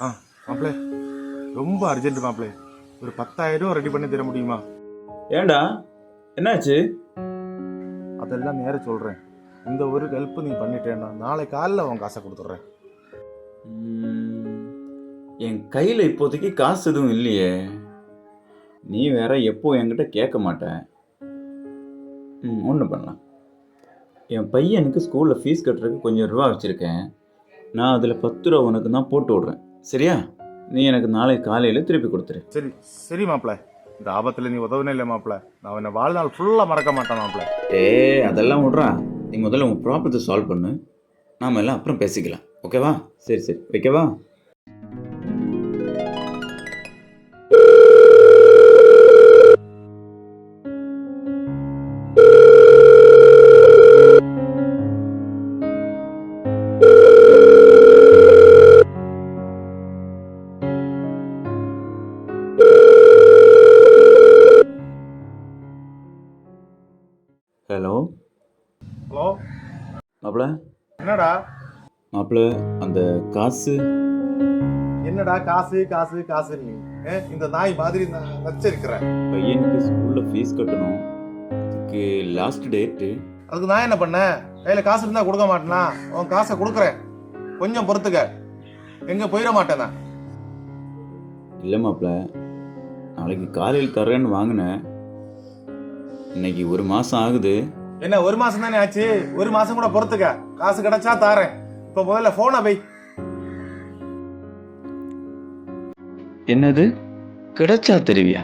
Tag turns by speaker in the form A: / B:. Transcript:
A: ஆ மாப்பிளே. ரொம்ப அர்ஜென்ட் மாப்பிளே. ஒரு பத்தாயிரம் ரூபா ரெடி பண்ணி தர முடியுமா?
B: ஏன்டா என்னாச்சு?
A: அதெல்லாம் நேர சொல்கிறேன் இந்த ஒரு ஹெல்ப் நீ பண்ணிட்டேன்னா நாளை காலைல உன் காசை கொடுத்துட்றேன்.
B: என் கையில் இப்போதைக்கு காசு எதுவும் இல்லையே. நீ வேற எப்போ என்கிட்ட கேட்க மாட்ட. ம் ஒன்று பண்ணலாம். என் பையனுக்கு ஸ்கூலில் ஃபீஸ் கட்டுறதுக்கு கொஞ்சம் ரூபா வச்சுருக்கேன். நான் அதில் பத்து ரூபா உனக்கு தான் போட்டு விட்றேன். சரியா? நீ எனக்கு நாளை காலையில் திருப்பி கொடுத்துரு.
A: சரி சரி மாப்பிள. இந்த ஆபத்தில் நீ உதவுனே இல்லை மாப்பிள? நான் உன்னை வாழ்நாள் ஃபுல்லாக மறக்க மாட்டேன் மாப்பிள.
B: ஏ அதெல்லாம் விட்றா. நீ முதல்ல உன் ப்ராப்ளத்தை சால்வ் பண்ணு. நாம எல்லாம் அப்புறம் பேசிக்கலாம். ஓகேவா சரி சரி. வைக்கவா? Hello
A: hello.
B: மாப்பிள்ள
A: என்னடா?
B: மாப்பிள்ள அந்த காசு?
A: என்னடா காசு காசு காசு இந்த நாய் மாதிரி நான் நச்சரிக்கிறேன்.
B: பையனுக்கு ஸ்கூலில் ஃபீஸ் கட்டணும். அதுக்கு லாஸ்ட் டேட்டு
A: அதுக்கு நான் என்ன பண்ணேன்? கையில் காசு இருந்தால் கொடுக்க மாட்டேனா? உன் காசை கொடுக்குறேன். கொஞ்சம் பொறுத்துக்க. எங்கே போயிட மாட்டேன்?
B: இல்லை மாப்பிள்ள நாளைக்கு காலையில் தர்றேன்னு வாங்கினேன். இன்னைக்கு ஒரு மாதம் ஆகுது.
A: என்ன ஒரு மாசம் தானே ஆச்சு? ஒரு மாசம் கூட பொறுத்துக்க. காசு கிடைச்சா தாரேன். இப்போ முதல்ல போனை வை.
B: என்னது? கிடைச்சா தெரிவியா?